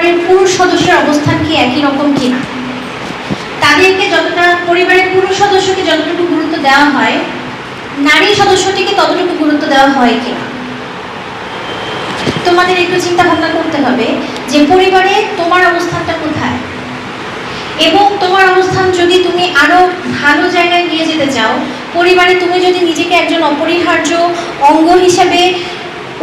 পরিবারের পুরুষ সদস্যের অবস্থান কি একই রকম কিনা তাদেরকে যতটা, পরিবারের পুরুষ সদস্যকে যতটুকু গুরুত্ব দেওয়া হয়, নারী সদস্যটিকে ততটুকু গুরুত্ব দেওয়া হয় কিনা তোমাদের একটু চিন্তা ভাবনা করতে হবে যে পরিবারে তোমার অবস্থানটা কোথায়? এবং তোমার অবস্থান যদি তুমি আরও ভালো জায়গায় নিয়ে যেতে চাও, পরিবারে তুমি যদি নিজেকে একজন অপরিহার্য অঙ্গ হিসেবে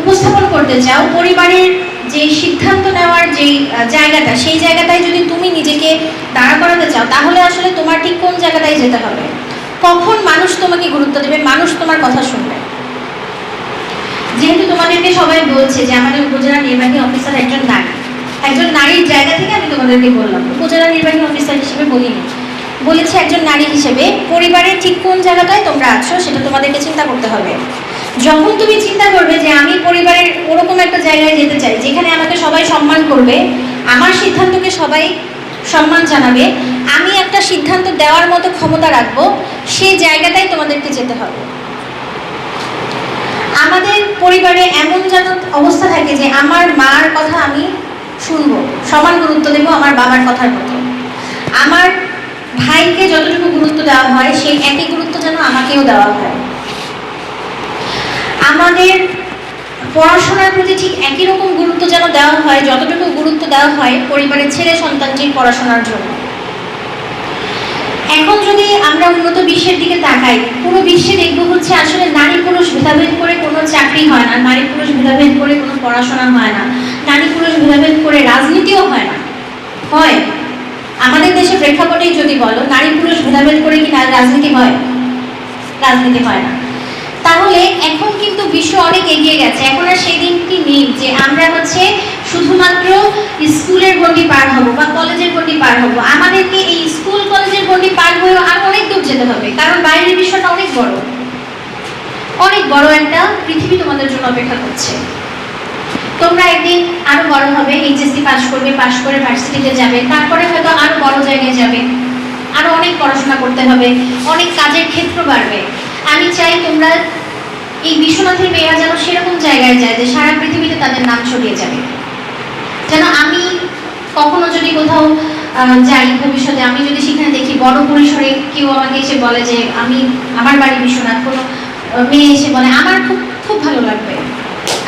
উপস্থাপন করতে চাও, পরিবারের যে সিদ্ধান্ত নেওয়ার যে জায়গাটা, সেই জায়গাটায় যদি তুমি নিজেকে দাঁড়া করাতে চাও, তাহলে আসলে তোমার ঠিক কোন জায়গাটায় যেতে হবে? কখন মানুষ তোমাকে গুরুত্ব দেবে? মানুষ তোমার কথা শুনবে। যেহেতু তোমাদেরকে সবাই বলছে যে আমাদের উপজেলা নির্বাহী অফিসার একজন নারী। একজন নারীর জায়গা থেকে আমি তোমাদেরকে বললাম, উপজেলা নির্বাহী অফিসার হিসেবে বলিনি। বলেছে একজন নারী হিসেবে, পরিবারের ঠিক কোন জায়গাটায় তোমরা আছো, সেটা তোমাদেরকে চিন্তা করতে হবে। যখন তুমি চিন্তা করবে যে আমি পরিবারের ওরকম একটা জায়গায় যেতে চাই, যেখানে আমাকে সবাই সম্মান করবে, আমার সিদ্ধান্তকে সবাই সম্মান জানাবে, আমি একটা সিদ্ধান্ত দেওয়ার মতো ক্ষমতা রাখব, সেই জায়গাটাই তোমাদেরকে যেতে হবে। আমাদের পরিবারে এমন যেন অবস্থা থাকে যে আমার মার কথা আমি শুনব, সমান গুরুত্ব দেবো আমার বাবার কথার মতো আমার ভাইকে যতটুকু গুরুত্ব দেওয়া হয়, সেই একই গুরুত্ব যেন আমাকেও দেওয়া হয়। আমাদের পড়াশোনার প্রতি ঠিক একই রকম গুরুত্ব যেন দেওয়া হয়, যতটুকু গুরুত্ব দেওয়া হয় পরিবারের ছেলে সন্তানটির পড়াশোনার জন্য। এখন যদি আমরা উন্নত বিশ্বের দিকে তাকাই, পুরো বিশ্বে দেখব হচ্ছে আসলে নারী পুরুষ ভেদাভেদ করে কোনো চাকরি হয় না, নারী পুরুষ ভেদাভেদ করে কোনো পড়াশোনা হয় না, নারী পুরুষ ভেদাভেদ করে রাজনীতিও হয় না। হয়। আমাদের দেশে প্রেক্ষাপটেই যদি বলো, নারী পুরুষ ভেদাভেদ করে কি রাজনীতি হয়? রাজনীতি হয় না। তাহলে এখন কিন্তু বিশ্ব অনেক এগিয়ে গেছে। এখন আর সেই দিনটি নেই যে আমরা হচ্ছে শুধুমাত্র স্কুলের গণ্ডি পার হব বা কলেজের গণ্ডি পার হব। আমাদেরকে এই স্কুল, কলেজের গণ্ডি পার হয়েও আর অনেক দূর যেতে হবে, কারণ বাইরের বিশ্বটা অনেক বড়। অনেক বড় একটা পৃথিবী তোমাদের জন্য অপেক্ষা করছে। তোমরা একদিন আরও বড় হবে এইচএসসি পাস করবে পাস করে ভার্সিটিতে যাবে, তারপরে হয়তো আরও বড় জায়গায় যাবে। আরও অনেক পড়াশোনা করতে হবে, অনেক কাজের ক্ষেত্র বাড়বে। আমি চাই তোমরা এই বিশ্বনাথের মেয়েরা যেন সেরকম জায়গায় যায় যে সারা পৃথিবীতে তাদের নাম ছড়িয়ে যাবে। যেন আমি কখনো যদি কোথাও যাই ভবিষ্যতে, আমি যদি সেখানে দেখি বড় পরিসরে কেউ আমাকে এসে বলে যে আমি আমার বাড়ি বিশ্বনাথ, কোনো মেয়ে এসে বলে, আমার খুব খুব ভালো লাগবে।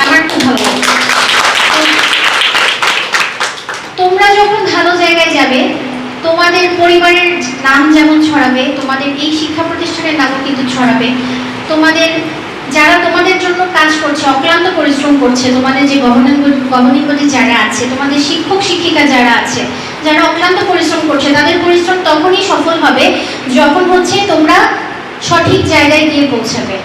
আমার খুব ভালো লাগবে। তোমরা যখন ভালো জায়গায় যাবে, তোমাদের পরিবারের নাম যেমন ছড়াবে, তোমাদের এই শিক্ষা প্রতিষ্ঠানের নামও কিন্তু ছড়াবে। তোমাদের যারা তোমাদের জন্য কাজ করছে, অক্লান্ত পরিশ্রম করছে, তোমাদের যে গভর্নিংবডি যারা আছে, তোমাদের শিক্ষক, শিক্ষিকা যারা আছে, যারা অক্লান্ত পরিশ্রম করছে, তাদের পরিশ্রম তখনই সফল হবে যখন হচ্ছে তোমরা সঠিক জায়গায় গিয়ে পৌঁছাবে।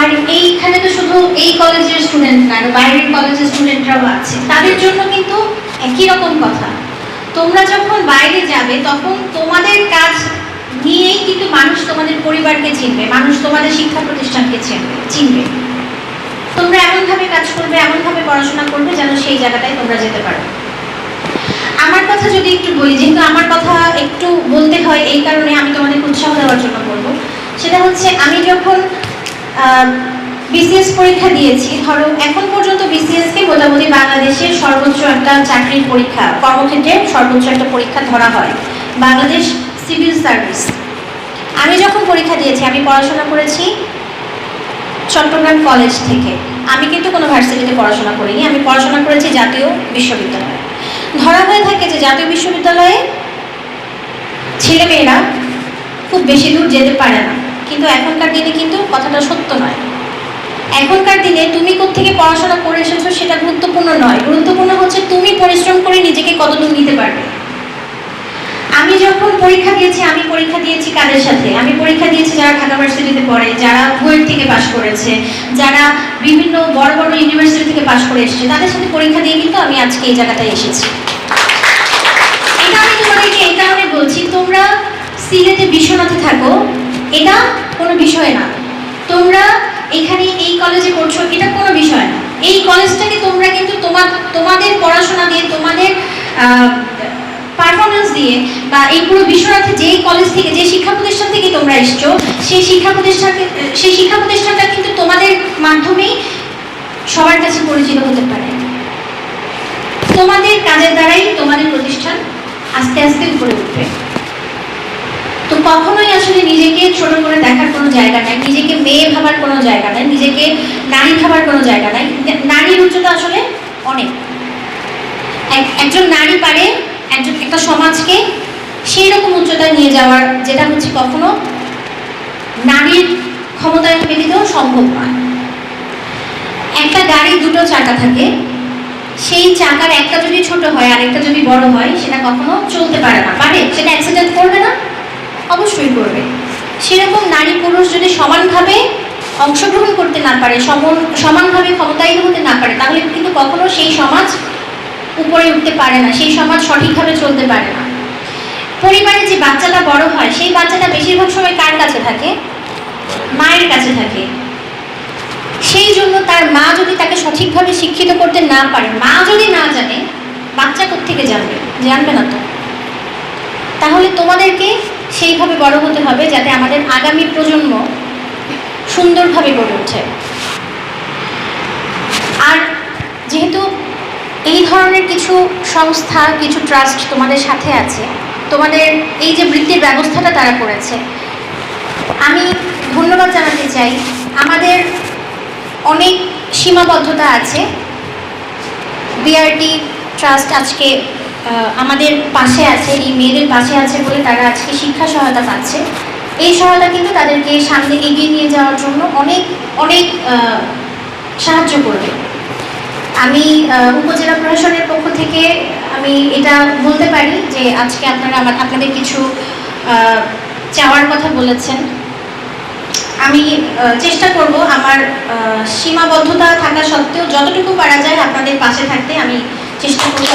আর এইখানে তো শুধু এই কলেজের স্টুডেন্ট না বাইরের কলেজের স্টুডেন্টরাও আছে। তাদের জন্য কিন্তু একই রকম কথা। তোমরা যখন বাইরে যাবে, তখন তোমাদের কাজ নিয়েই কিন্তু মানুষ তোমাদের পরিবারকে চিনবে, মানুষ তোমাদের শিক্ষা প্রতিষ্ঠানকে চিনবে তোমরা এমনভাবে কাজ করবে, এমনভাবে পড়াশোনা করবে যেন সেই জায়গাটায় তোমরা যেতে পারো। আমার কথা যদি একটু বলি, যেহেতু আমার কথা একটু বলতে হয় এই কারণে আমি তোমাদের উৎসাহ দেওয়ার জন্য বলব, সেটা হচ্ছে আমি যখন বিসিএস পরীক্ষা দিয়েছি, ধরো এখন পর্যন্ত বিসিএস কে মোটামুটি বাংলাদেশের সর্বোচ্চ একটা চাকরির পরীক্ষা, কর্মক্ষেত্রে সর্বোচ্চ একটা পরীক্ষা ধরা হয়। Bangladesh civil service. আমি যখন পরীক্ষা দিয়েছি, আমি পড়াশোনা করেছি চট্টগ্রাম কলেজ থেকে। আমি কিন্তু কোনো ভার্সিটিতে পড়াশোনা করিনি, আমি পড়াশোনা করেছি জাতীয় বিশ্ববিদ্যালয়ে। ধরা হয়ে থাকে যে জাতীয় বিশ্ববিদ্যালয়ে ছেলেমেয়েরা খুব বেশি দূর যেতে পারে না। কিন্তু এখনকার দিনে কিন্তু কথাটা সত্য নয়। এখনকার দিনে তুমি থেকে পড়াশোনা করে এসেছ সেটা গুরুত্বপূর্ণ নয়। গুরুত্বপূর্ণ হচ্ছে তুমি পরিশ্রম করে নিজেকে কতদূর নিতে পারবে। আমি যখন পরীক্ষা দিয়েছি, আমি পরীক্ষা দিয়েছি কাদের সাথে? আমি পরীক্ষা দিয়েছি যারা ঢাকা ভার্সিটিতে পড়ে, যারা বুয়েট থেকে পাশ করেছে, যারা বিভিন্ন বড় বড় ইউনিভার্সিটি থেকে পাশ করে এসেছে, তাদের সাথে পরীক্ষা দিয়ে কিন্তু আমি আজকে এই জায়গাটায় এসেছি। এটা আমি তোমাদেরকে এই কারণে বলছি, তোমরা সিলেটে বিশ্বনাথে থাকো, এটা কোনো বিষয় না। তোমরা এখানে এই কলেজে পড়ছো, এটা কোনো বিষয় না। এই কলেজটাকে তোমরা কিন্তু তোমার তোমাদের পড়াশোনা দিয়ে, তোমাদের দিয়ে বা এই পুরো বিশ্বনাথে যেই কলেজ থেকে, যে শিক্ষা প্রতিষ্ঠান থেকে তোমরা এসছো, সেই শিক্ষা প্রতিষ্ঠানকে, সেই শিক্ষা প্রতিষ্ঠানটা কিন্তু তোমাদের মাধ্যমেই সবার কাছে পরিচিত হতে পারে। তোমাদের কাজের দ্বারাই তোমাদের প্রতিষ্ঠান আস্তে আস্তে উপরে উঠবে। তো কখনোই আসলে নিজেকে ছোট করে দেখার কোনো জায়গা নাই, নিজেকে মেয়ে ভাবার কোনো জায়গা নাই, নিজেকে নারী ভাবার কোনো জায়গা নাই। নারীর উচ্চতা আসলে অনেক। এক- একজন নারী পারে একজন একটা সমাজকে সেই রকম উচ্চতায় নিয়ে যাওয়ার যেটা হচ্ছে কখনো নারীর ক্ষমতায় ব্যতীত সম্ভব নয়। একটা গাড়ি দুটো চাকা থাকে, সেই চাকার একটা যদি ছোট হয় আর একটা যদি বড় হয়, সেটা কখনো চলতে পারে না। পারে, সেটা অ্যাক্সিডেন্ট করবে না? অবশ্যই করবে। সেরকম নারী পুরুষ যদি সমানভাবে অংশগ্রহণ করতে না পারে, সমান, সমানভাবে ক্ষমতায়ী হতে না পারে, তাহলে কিন্তু কখনো সেই সমাজ উপরে উঠতে পারে না, সেই সমাজ সঠিকভাবে চলতে পারে না। পরিবারে যে বাচ্চাটা বড় হয়, সেই বাচ্চাটা বেশিরভাগ সময় কার কাছে থাকে? মায়ের কাছে থাকে। সেই জন্য তার মা যদি তাকে সঠিকভাবে শিক্ষিত করতে না পারে, মা যদি না জানে, বাচ্চা থেকে জানবে? জানবে না তো। তাহলে তোমাদেরকে সেইভাবে বড় হতে হবে যাতে আমাদের আগামী প্রজন্ম সুন্দরভাবে গড়ে ওঠে। আর যেহেতু এই ধরনের কিছু সংস্থা, কিছু ট্রাস্ট তোমাদের সাথে আছে? তোমাদের এই যে বৃত্তির ব্যবস্থাটা তারা করেছে, আমি ধন্যবাদ জানাতে চাই। আমাদের অনেক সীমাবদ্ধতা আছে। বিআরটি ট্রাস্ট আজকে আমাদের পাশে আছে, এই মেয়েদের পাশে আছে বলে তারা আজকে শিক্ষা সহায়তা পাচ্ছে। এই সহায়তা কিন্তু তাদেরকে সামনে এগিয়ে নিয়ে যাওয়ার জন্য অনেক অনেক সাহায্য করবে। আমি উপজেলা প্রশাসনের পক্ষ থেকে আমি এটা বলতে পারি যে আজকে আপনারা আমার, আপনাদের কিছু চাওয়ার কথা বলেছেন আমি চেষ্টা করব আমার সীমাবদ্ধতা থাকা সত্ত্বেও যতটুকু পারা যায় আপনাদের পাশে থাকতে আমি চেষ্টা করব।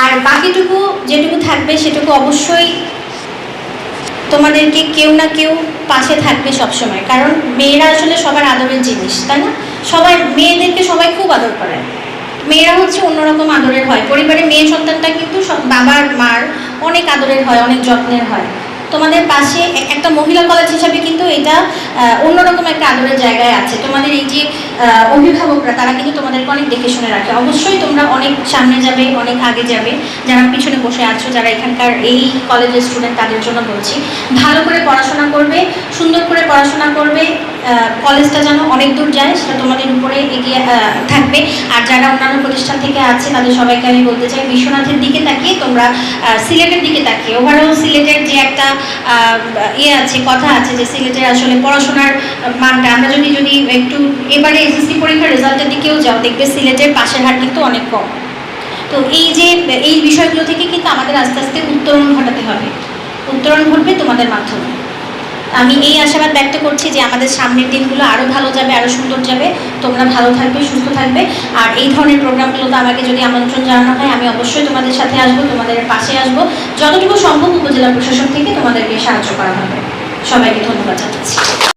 আর বাকিটুকু যেটুকু থাকবে সেটুকু অবশ্যই তোমাদেরকে কেউ না কেউ পাশে থাকবে সবসময়, কারণ মেয়েরা আসলে সবার আদরের জিনিস, তাই না সবাই মেয়েদেরকে সবাই খুব আদর করে মেয়েরা হচ্ছে অন্যরকম আদরের হয়। পরিবারে মেয়ে সন্তানটা কিন্তু বাবার, মার অনেক আদরের হয়, অনেক যত্নের হয়। তোমাদের পাশে একটা মহিলা কলেজ হিসাবে কিন্তু এটা অন্যরকম একটা আদরের জায়গায় আছে। তোমাদের এই যে অভিভাবকরা, তারা কিন্তু তোমাদেরকে অনেক দেখে শুনে রাখে। অবশ্যই তোমরা অনেক সামনে যাবে, অনেক আগে যাবে। যারা পিছনে বসে আছো, যারা এখানকার এই কলেজের স্টুডেন্ট তাদের জন্য বলছি, ভালো করে পড়াশোনা করবে, সুন্দর করে পড়াশোনা করবে কলেজটা যেন অনেক দূর যায়, সেটা তোমাদের উপরে এগিয়ে থাকবে। আর যারা অন্যান্য প্রতিষ্ঠান থেকে আছে, তাদের সবাইকে আমি বলতে চাই, বিশ্বনাথের দিকে তাকিয়ে তোমরা সিলেটের দিকে তাকিয়ে। ওভারঅল সিলেটের যে একটা ইয়ে আছে, কথা আছে যে সিলেটের আসলে পড়াশোনার মানটা, আমরা যদি যদি একটু এবারে এসএসসি পরীক্ষার রেজাল্টের দিকেও যাও, দেখবে সিলেটের পাশের হার কিন্তু অনেক কম। তো এই যে, এই বিষয়গুলো থেকে কিন্তু আমাদের আস্তে আস্তে উত্তরণ ঘটাতে হবে। উত্তরণ ঘটবে তোমাদের মাধ্যমে। আমি এই আশাবাদ ব্যক্ত করছি যে আমাদের সামনের দিনগুলো আরও ভালো যাবে আরও সুন্দর যাবে। তোমরা ভালো থাকবে, সুস্থ থাকবে। আর এই ধরনের প্রোগ্রামগুলোতে আমাকে যদি আমন্ত্রণ জানানো হয়, আমি অবশ্যই তোমাদের সাথে আসব, তোমাদের পাশে আসব। যতটুকু সম্ভব উপজেলা প্রশাসন থেকে তোমাদেরকে সাহায্য করা হবে। সবাইকে ধন্যবাদ জানাচ্ছি।